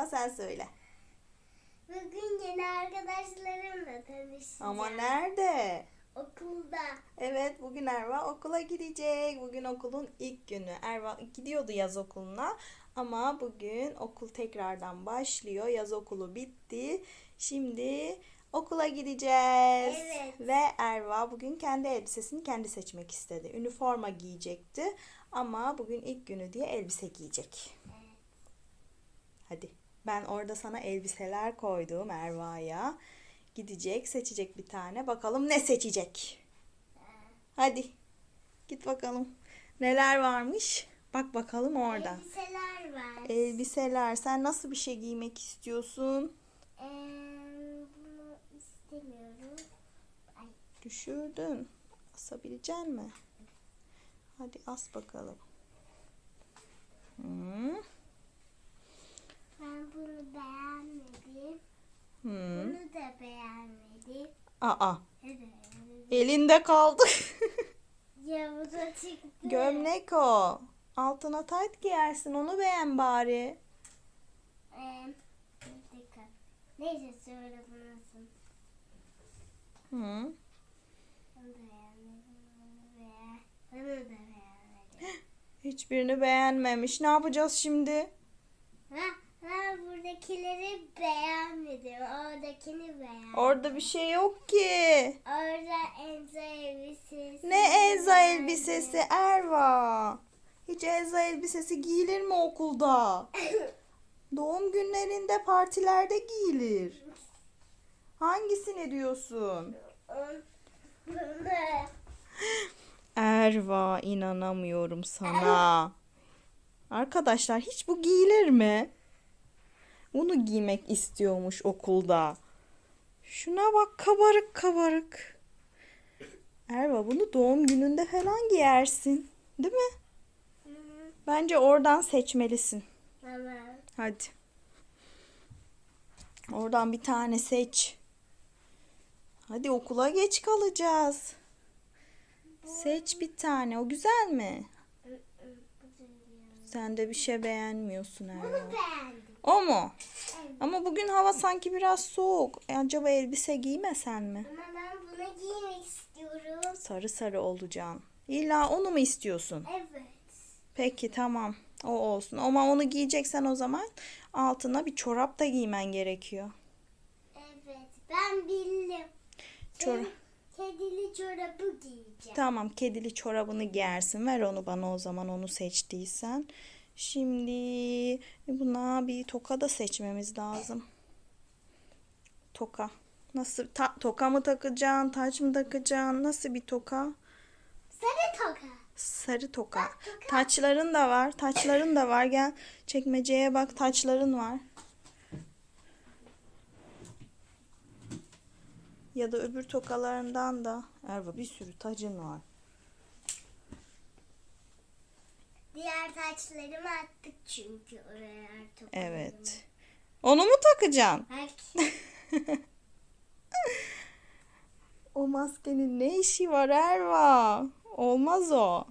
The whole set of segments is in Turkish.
Erva sen söyle. Bugün yeni arkadaşlarımla tanışacağım. Ama nerede? Okulda. Evet bugün Erva okula gidecek. Bugün okulun ilk günü. Erva gidiyordu yaz okuluna ama bugün okul tekrardan başlıyor. Yaz okulu bitti. Şimdi okula gideceğiz. Evet. Ve Erva bugün kendi elbisesini kendi seçmek istedi. Üniforma giyecekti ama bugün ilk günü diye elbise giyecek. Hadi ben orada sana elbiseler koydum Erva'ya. Gidecek, seçecek bir tane. Bakalım ne seçecek? Hadi. Git bakalım. Neler varmış? Bak bakalım orada. Elbiseler var. Elbiseler. Sen nasıl bir şey giymek istiyorsun? Ee, bunu istemiyorum. Ay, Düşürdün. Asabilecek mi? Hadi as bakalım. Hmm. Ben bunu beğenmedim. Hmm. Bunu da beğenmedim. Aa, Evet. elinde kaldı. Ya bu da çıktı. Gömlek o. Altına tayt giyersin. Onu beğen bari. Ee. Neyse söyle? Hı. Bunu beğenmedim. Hiçbirini beğenmemiş. Ne yapacağız şimdi? Buradakileri beğenmedim. Oradakini beğendim. Orada bir şey yok ki. Orada Enza elbisesi. Ne beğendim. elbisesi Erva. Hiç Elza elbisesi giyilir mi okulda? Doğum günlerinde partilerde giyilir. Hangisini diyorsun? Erva inanamıyorum sana. Arkadaşlar hiç bu giyilir mi? Bunu giymek istiyormuş okulda. Şuna bak kabarık kabarık. Erva bunu doğum gününde falan giyersin. Değil mi? Bence oradan seçmelisin. Tamam. Hadi. Oradan bir tane seç. Hadi okula geç kalacağız. Seç bir tane. O güzel mi? Sen de bir şey beğenmiyorsun Bunu Erva. beğendim. O mu? Evet. Ama bugün hava sanki biraz soğuk. E, acaba elbise giymesen mi? Ama ben bunu giymek istiyorum. Sarı sarı olacaksın. İlla onu mu istiyorsun? Evet. Peki tamam. O olsun. Ama onu giyeceksen o zaman altına bir çorap da giymen gerekiyor. Evet. Ben bildim. Çora- Kedili çorabı giyeceğim. Tamam kedili çorabını giyersin. Ver onu bana o zaman onu seçtiysen. Şimdi buna bir toka da seçmemiz lazım. Toka. Nasıl ta- toka mı takacaksın, taç mı takacaksın? Nasıl bir toka? Sarı toka. Sarı toka. toka. Taçların da var. Taçların da var. Gel çekmeceye bak taçların var. Ya da öbür tokalarından da. Erva bir sürü tacın var. Diğer taçlarımı attık çünkü oraya tokalarımı. Evet. Onu mu takacaksın? Bak. O maskenin ne işi var Erva? Olmaz o.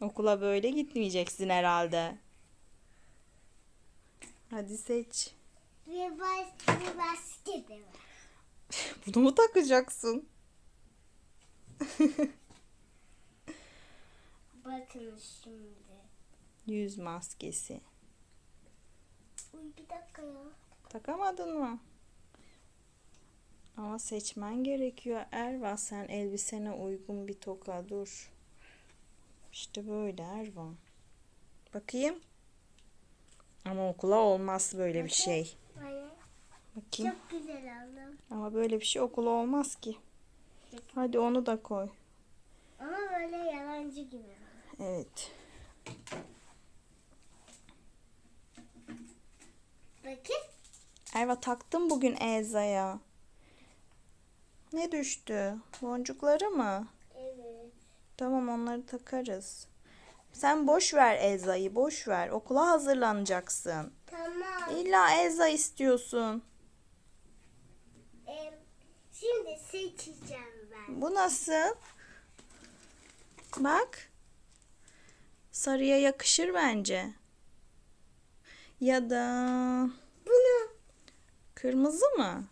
Okula böyle gitmeyeceksin herhalde. Hadi seç. Bir bas, bir basket de var. Bunu mu takacaksın? Bakın şimdi. Yüz maskesi. Uy bir dakika ya. Takamadın mı? Ama seçmen gerekiyor. Erva sen elbisene uygun bir toka dur. İşte böyle Erva. Bakayım. Ama okula olmaz böyle bir şey. Bakayım. Çok güzel oldu. Ama böyle bir şey okula olmaz ki. Hadi onu da koy. Ama böyle yalancı gibi. Evet. Bakın. Erva taktım bugün Elza'ya. Ne düştü? Boncukları mı? Evet. Tamam onları takarız. Sen boş ver Elza'yı boş ver. Okula hazırlanacaksın. Tamam. İlla Elza istiyorsun. Em, şimdi seçeceğim ben. Bu nasıl? Bak. Sarıya yakışır bence. Ya da Bunu. kırmızı mı?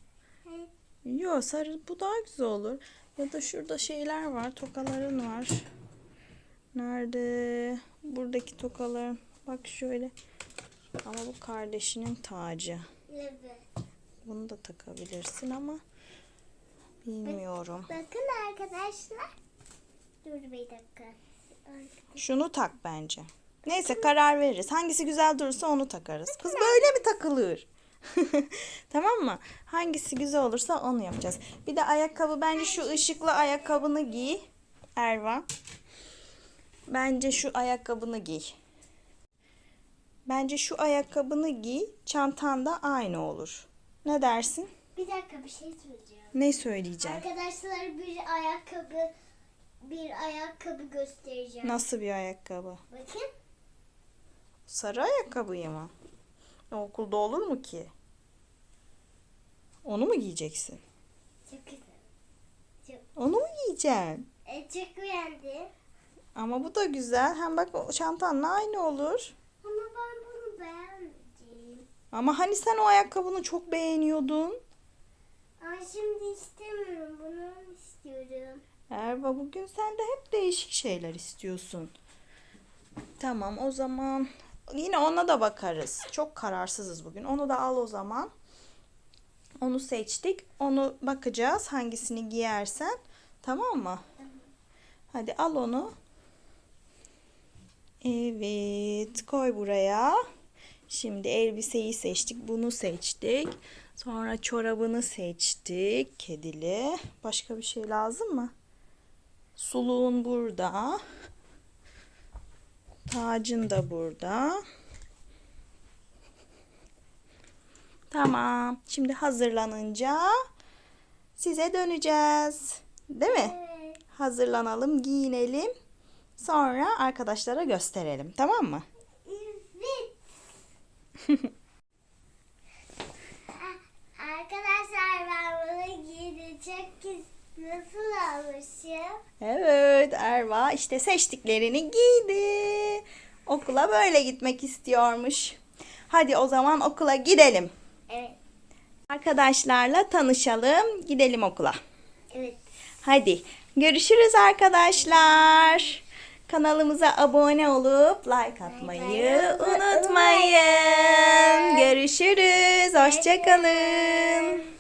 Yok sarı bu daha güzel olur. Ya da şurada şeyler var. Tokaların var. Nerede? Buradaki tokaların. Bak şöyle. Ama bu kardeşinin tacı. Evet. Bunu da takabilirsin ama bilmiyorum. Bakın arkadaşlar. Dur bir dakika. Şunu tak bence. Neyse karar veririz. Hangisi güzel durursa onu takarız. Kız böyle mi takılır? tamam mı? Hangisi güzel olursa onu yapacağız. Bir de ayakkabı bence şu ışıklı ayakkabını giy. Erva. Bence şu ayakkabını giy. Bence şu ayakkabını giy. Çantan da aynı olur. Ne dersin? Bir dakika bir şey söyleyeceğim. Ne söyleyeceğim? Arkadaşlar bir ayakkabı bir ayakkabı göstereceğim. Nasıl bir ayakkabı? Bakın. Sarı ayakkabıyı mı? O Okulda olur mu ki? Onu mu giyeceksin? Çok güzel. Çok, Onu mu giyeceksin? e, çok beğendim. Ama bu da güzel. Hem bak çantanla aynı olur. Ama ben bunu beğenmedim. Ama hani sen o ayakkabını çok beğeniyordun. Ama şimdi istemiyorum. Erva bugün sen de hep değişik şeyler istiyorsun. Tamam o zaman yine ona da bakarız. Çok kararsızız bugün. Onu da al o zaman. Onu seçtik. Onu bakacağız hangisini giyersen. Tamam mı? Hadi al onu. Evet, koy buraya. Şimdi elbiseyi seçtik, bunu seçtik. Sonra çorabını seçtik, kedili. Başka bir şey lazım mı? Suluğun burada. Tacın da burada. Tamam. Şimdi hazırlanınca size döneceğiz. Değil mi? Evet. Hazırlanalım, giyinelim. Sonra arkadaşlara gösterelim. Tamam mı? Evet. A- Arkadaşlar ben bunu giydim. Çok güzel. Nasıl olmuşum? Evet Erva işte seçtiklerini giydi. Okula böyle gitmek istiyormuş. Hadi o zaman okula gidelim. Evet. Arkadaşlarla tanışalım. Gidelim okula. Evet. Hadi görüşürüz arkadaşlar. Kanalımıza abone olup like atmayı unutmayın. Görüşürüz. Hoşçakalın.